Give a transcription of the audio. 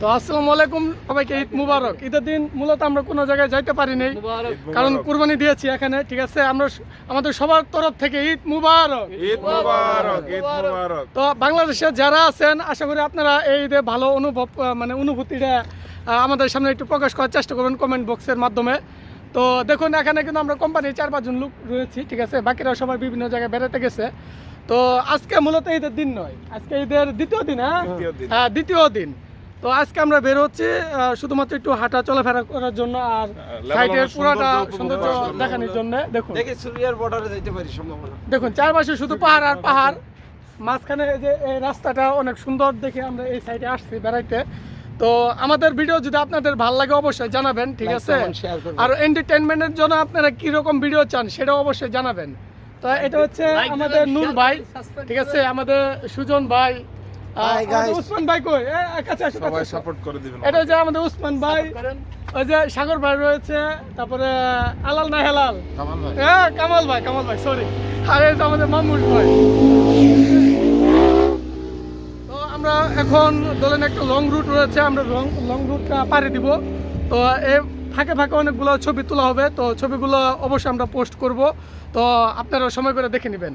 তো আসসালামু আলাইকুম। সবাইকে ঈদ মুবারক। ঈদের দিন মূলত আমরা কোনো জায়গায় যাইতে পারি নাই। কারণ কুরবানি দিয়েছি এখানে ঠিক আছে? আমরা আমাদের সবার তরফ থেকে ঈদ মুবারক। ঈদ মুবারক ঈদ মুবারক। তো বাংলাদেশে যারা আছেন আশা করি আপনারা এই ঈদে ভালো অনুভব মানে অনুভূতিটা আমাদের সামনে একটু প্রকাশ করার চেষ্টা করবেন কমেন্ট বক্সের মাধ্যমে। তো দেখুন এখানে কিন্তু আমরা কোম্পানির চার পাঁচজন লোক রয়েছি ঠিক আছে? বাকিরা সবাই বিভিন্ন জায়গায় বেড়াতে গেছে। তো আজকে মূলত ঈদের দিন নয়। আজকে ঈদের দ্বিতীয় দিন। হ্যাঁ দ্বিতীয় দিন। তো আজকে আমরা বের হচ্ছি শুধুমাত্র একটু হাঁটা চলাফেরা করার জন্য আর সাইডের পুরোটা সৌন্দর্য জন্য। দেখানোর জন্য। দেখুন। দেখে সুরিয়ার বর্ডারে যাইতে পারি সম্ভাবনা। দেখুন চারপাশে শুধু পাহাড় আর পাহাড়। মাঝখানে এই যে এই রাস্তাটা অনেক সুন্দর দেখে আমরা এই সাইডে আসছি বেড়াইতে। তো আমাদের ভিডিও যদি আপনাদের ভালো লাগে অবশ্যই জানাবেন ঠিক আছে। আর এন্টারটেনমেন্টের জন্য আপনারা কি রকম ভিডিও চান সেটাও অবশ্যই জানাবেন। তো এটা হচ্ছে আমাদের নূর ভাই ঠিক আছে? আমাদের সুজন ভাই উসমান ভাই কই? কাছে আসো, সবাই সাপোর্ট করে দিবেন এটা হচ্ছে আমাদের উসমান ভাই। ওই যে সাগর ভাই রয়েছে তারপরে আলাল না হেলাল। কামাল ভাই। হ্যাঁ কামাল ভাই কামাল ভাই সরি আর এই যে আমাদের মামুন ভাই। তো আমরা এখন ধরেন একটা লং রুট রয়েছে আমরা লং লং রুটটা পাড়ি দিব। তো এই ফাঁকে ফাঁকে অনেকগুলো ছবি তোলা হবে। তো ছবিগুলো অবশ্যই আমরা পোস্ট করব। তো আপনারা সময় করে দেখে নেবেন।